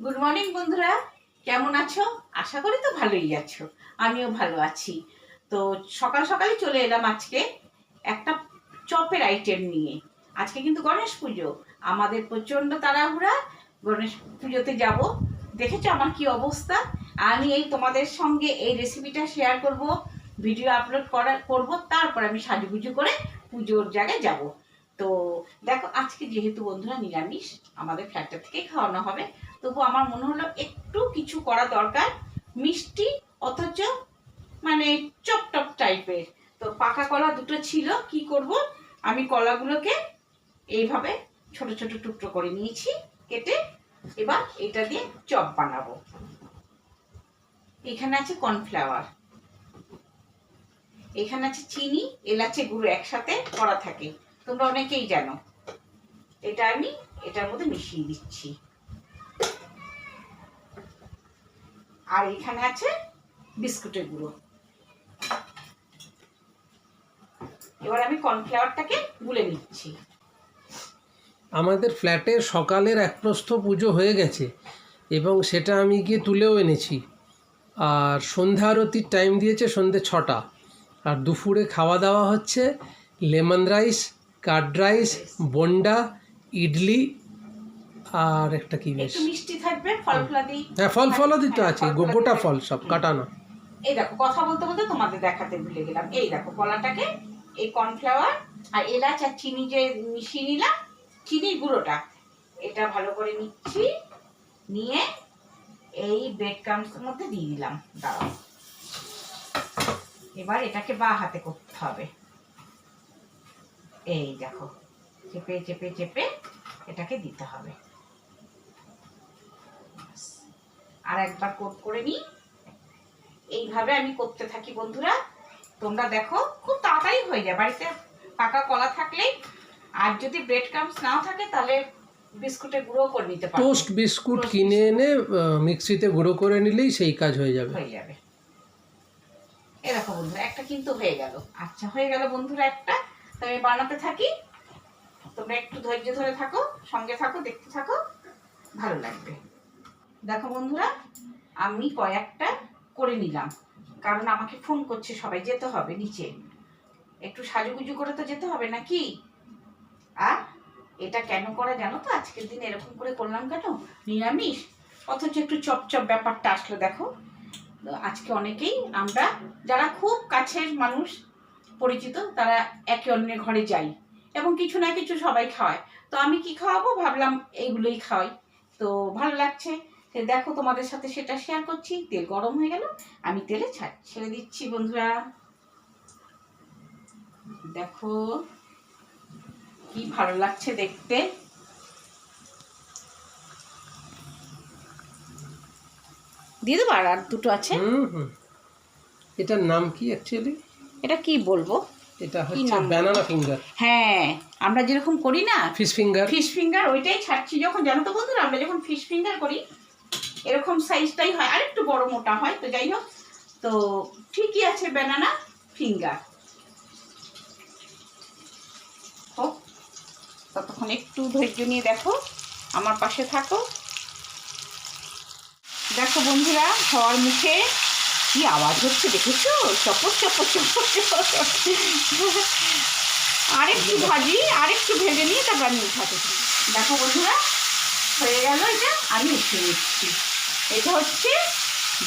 Good morning বন্ধুরা। কেমন আছো? আশা করি তো ভালোই আছো। আমিও ভালো আছি। তো সকাল সকালে চলে এলাম আজকে একটা চপের আইটেম নিয়ে। আজকে কিন্তু গণেশ পুজো। আমাদের প্রচণ্ড তাড়াহুড়া। গণেশ পুজোতে যাব। দেখেছ আমার কি অবস্থা? আমি এই তোমাদের সঙ্গে এই রেসিপিটা শেয়ার করব ভিডিও আপলোড করার করব, তারপর আমি সাজুগুজু করে পুজোর জায়গায় যাব। তো দেখো, আজকে যেহেতু বন্ধুরা নিরামিষ, আমাদের ফ্ল্যাটটা থেকেই খাওয়ানো হবে। তবু আমার মনে হলো একটু কিছু করা দরকার, মিষ্টি অথচ মানে চপটপ টাইপের। তো পাকা কলা দুটো ছিল, কি করব? আমি কলাগুলোকে এইভাবে ছোট ছোট টুকরো করে নিয়েছি, কেটে এবার এটা দিয়ে চপ বানাবো। এখানে আছে কর্নফ্লাওয়ার। এখানে আছে চিনি, এলাচে গুঁড়ো একসাথে করা থাকে। তোমরা অনেকেই জানো। এটা আমি এটার মধ্যে মিশিয়ে দিচ্ছি। আর এখানে আছে বিস্কুটের গুঁড়ো। এবার আমি কর্নফ্লাওয়ারটাকে গুলে নিচ্ছি। আমাদের ফ্ল্যাটে সকালের এক প্রস্থ পুজো হয়ে গেছে এবং সেটা আমি গিয়ে তুলেও এনেছি। আর সন্ধ্যা আরতির টাইম দিয়েছে সন্ধ্যে ছটা। আর দুপুরে খাওয়া দাওয়া হচ্ছে lemon rice, curd rice, bonda, idli আর একটা কি বেশ? একটু মিষ্টি থাকবে ফল ফলাদি হ্যাঁ ফল ফলাদি তো হ্যাঁ, আছে গোটা ফল সব কাটানো। এই দেখো কথা বলতে বলতে তোমাদের দেখাতে ভুলে গেলাম। এই দেখো কলাটাকে এই কর্নফ্লাওয়ার আর এলাচ আর চিনি যে মিশিয়ে নিলাম চিনির গুঁড়োটা। এটা ভালো করে নিচ্ছি নিয়ে এই ব্রেড ক্রামসের মধ্যে দিয়ে দিলাম। দাঁড়াও। এবার এটাকে বা হাতে করতে হবে। এই দেখো চেপে চেপে চেপে এটাকে দিতে হবে। আর একবার কোট করে নিই। এইভাবে আমি করতে থাকি বন্ধুরা। তোমরা দেখো খুব তাড়াতাড়ি হয়ে যায়। বাড়িতে পাকা কলা থাকলেই। আর যদি ব্রেড ক্রামস নাও থাকে তাহলে বিস্কুটে গুঁড়ো করে নিতে পারো। টোস্ট বিস্কুট কিনে এনে মিক্সিতে গুঁড়ো করে নিলেই সেই কাজ হয়ে যাবে। হয়ে যাবে। এ দেখো বন্ধুরা একটা কিন্তু হয়ে গেল। আচ্ছা হয়ে গেল বন্ধুরা একটা। তো আমি বানাতে থাকি। তোমরা একটু ধৈর্য ধরে থাকো সঙ্গে থাকো দেখতে থাকো। ভালো লাগবে। দেখো বন্ধুরা, আমি কয়েকটা করে নিলাম। কারণ আমাকে ফোন করছে, সবাই যেতে হবে নিচে। একটু সাজুগুজু করে তো যেতে হবে নাকি? আর এটা কেন করা জানো তো? আজকের দিন এরকম করে করলাম কেন? নিরামিষ? অথচ একটু চপচপ ব্যাপারটা আসলো দেখো। আজকে অনেকেই আমরা, যারা খুব কাছের মানুষ, পরিচিত, তারা একে অন্যের ঘরে যাই এবং কিছু না কিছু সবাই খাওয়ায়। তো আমি কি খাওয়াবো? ভাবলাম এইগুলোই খাওয়াই। তো ভালো লাগছে। দেখো তোমাদের সাথে সেটা শেয়ার করছি তেল গরম হয়ে গেল আমি তেলে ছাড় ছেড়ে দিচ্ছি বন্ধুরা। দেখো কি ভালো লাগছে দেখতে। দিয়ে দেবো আর দুটো আছে? হুম হুম। এটার নাম কি অ্যাকচুয়ালি এটা কি বলব? এটা হচ্ছে? ব্যানানা ফিঙ্গার হ্যাঁ আমরা যেরকম করি না ফিশ ফিঙ্গার ফিশ ফিঙ্গার ওইটাই ছাড়ছি যখন জানো তো বন্ধুরা আমরা যখন ফিশ ফিঙ্গার করি এরকম সাইজটাই হয় আর একটু বড় মোটা হয়, তো যাই হোক। তো ঠিকই আছে ব্যানানা ফিঙ্গার হোক, ততক্ষণ একটু ধৈর্য নিয়ে দেখো, আমার পাশে থাকো। দেখো বন্ধুরা হওয়ার মুখে কি আওয়াজ হচ্ছে দেখেছ? চপর চপর চপর আরেকটু ভাজি, আরেকটু ভেজে নিয়ে তারপর আমি উঠাতে দেখো বন্ধুরা, হয়ে গেল এটা, আমি উঠিয়ে নিচ্ছি। এটা হচ্ছে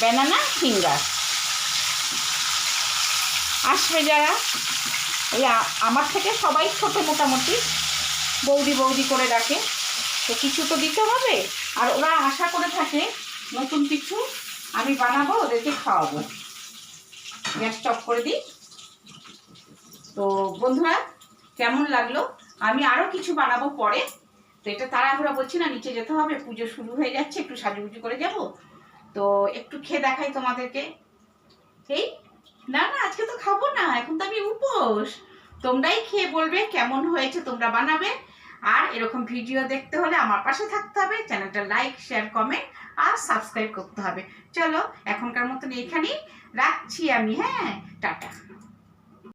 ব্যানানা ফিঙ্গার আসবে যারা ওই আমার থেকে সবাই ছোট মোটামুটি, বৌদি বৌদি করে ডাকে। তো কিছু তো দিতে হবে, আর ওরা আশা করে থাকে নতুন কিছু আমি বানাবো, ওদেরকে খাওয়াবো। গ্যাস স্টপ করে দিই। তো বন্ধুরা, কেমন লাগল? আমি আরও কিছু বানাবো পরে। এটা তাড়াহুড়া বলছি না, নিচে যেতে হবে, পুজো শুরু হয়ে যাচ্ছে, একটু সাজুগুজু করে যাব। তো একটু খেয়ে দেখাই তোমাদেরকে। এই, না না, আজকে তো খাব না, এখন তো আমি উপোস। তোমরাই খেয়ে বলবে কেমন হয়েছে, তোমরা বানাবে। আর এরকম ভিডিও দেখতে হলে আমার পাশে থাকতে হবে, চ্যানেলটা লাইক, শেয়ার, কমেন্ট, আর সাবস্ক্রাইব করতে হবে। চলো, এখনকার মতন এইখানেই রাখছি আমি হ্যাঁ টাটা।